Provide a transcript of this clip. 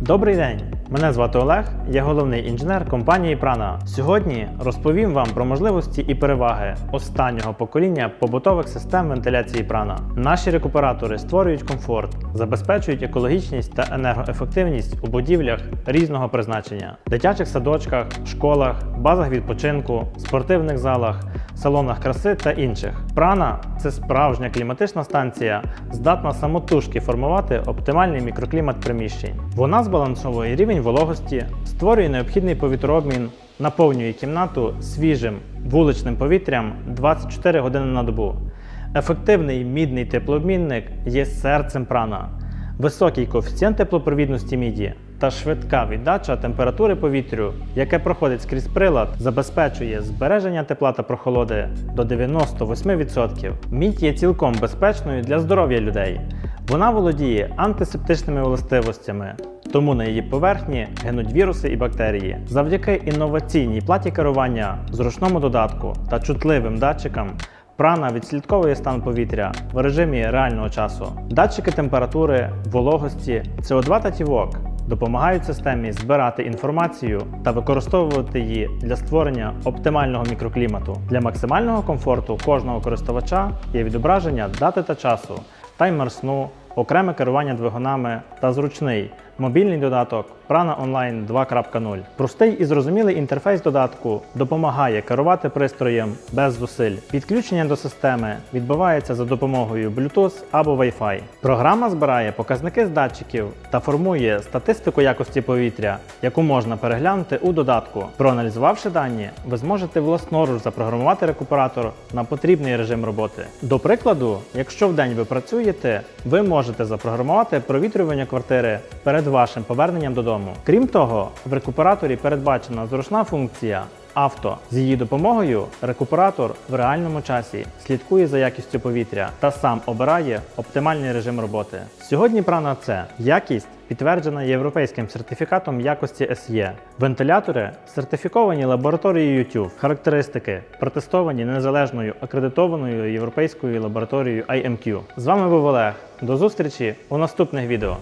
Добрий день! Мене звати Олег, я головний інженер компанії Prana. Сьогодні розповім вам про можливості і переваги останнього покоління побутових систем вентиляції Prana. Наші рекуператори створюють комфорт, забезпечують екологічність та енергоефективність у будівлях різного призначення, дитячих садочках, школах, базах відпочинку, спортивних залах, салонах краси та інших. Прана це справжня кліматична станція, здатна самотужки формувати оптимальний мікроклімат приміщень. Вона збалансовує рівень вологості, створює необхідний повітрообмін, наповнює кімнату свіжим вуличним повітрям 24 години на добу. Ефективний мідний теплообмінник є серцем прана. Високий коефіцієнт теплопровідності міді та швидка віддача температури повітрю, яке проходить скрізь прилад, забезпечує збереження тепла та прохолоди до 98%. Мідь є цілком безпечною для здоров'я людей. Вона володіє антисептичними властивостями, тому на її поверхні гинуть віруси і бактерії. Завдяки інноваційній платі керування, зручному додатку та чутливим датчикам Прана відслідковує стан повітря в режимі реального часу. Датчики температури, вологості, СО2 та тівок допомагають системі збирати інформацію та використовувати її для створення оптимального мікроклімату. Для максимального комфорту кожного користувача є відображення дати та часу, таймер сну, окреме керування двигунами та зручний мобільний додаток Prana Online 2.0. Простий і зрозумілий інтерфейс додатку допомагає керувати пристроєм без зусиль. Підключення до системи відбувається за допомогою Bluetooth або Wi-Fi. Програма збирає показники з датчиків та формує статистику якості повітря, яку можна переглянути у додатку. Проаналізувавши дані, ви зможете власноруч запрограмувати рекуператор на потрібний режим роботи. До прикладу, якщо вдень ви працюєте, ви можете запрограмувати провітрювання квартири перед вашим поверненням додому. Крім того, в рекуператорі передбачена зручна функція авто. З її допомогою рекуператор в реальному часі слідкує за якістю повітря та сам обирає оптимальний режим роботи. Сьогодні Prana це якість. Підтверджена європейським сертифікатом якості SE. Вентилятори сертифіковані лабораторією TÜV. Характеристики протестовані незалежною акредитованою європейською лабораторією IMQ. З вами був Олег. До зустрічі у наступних відео.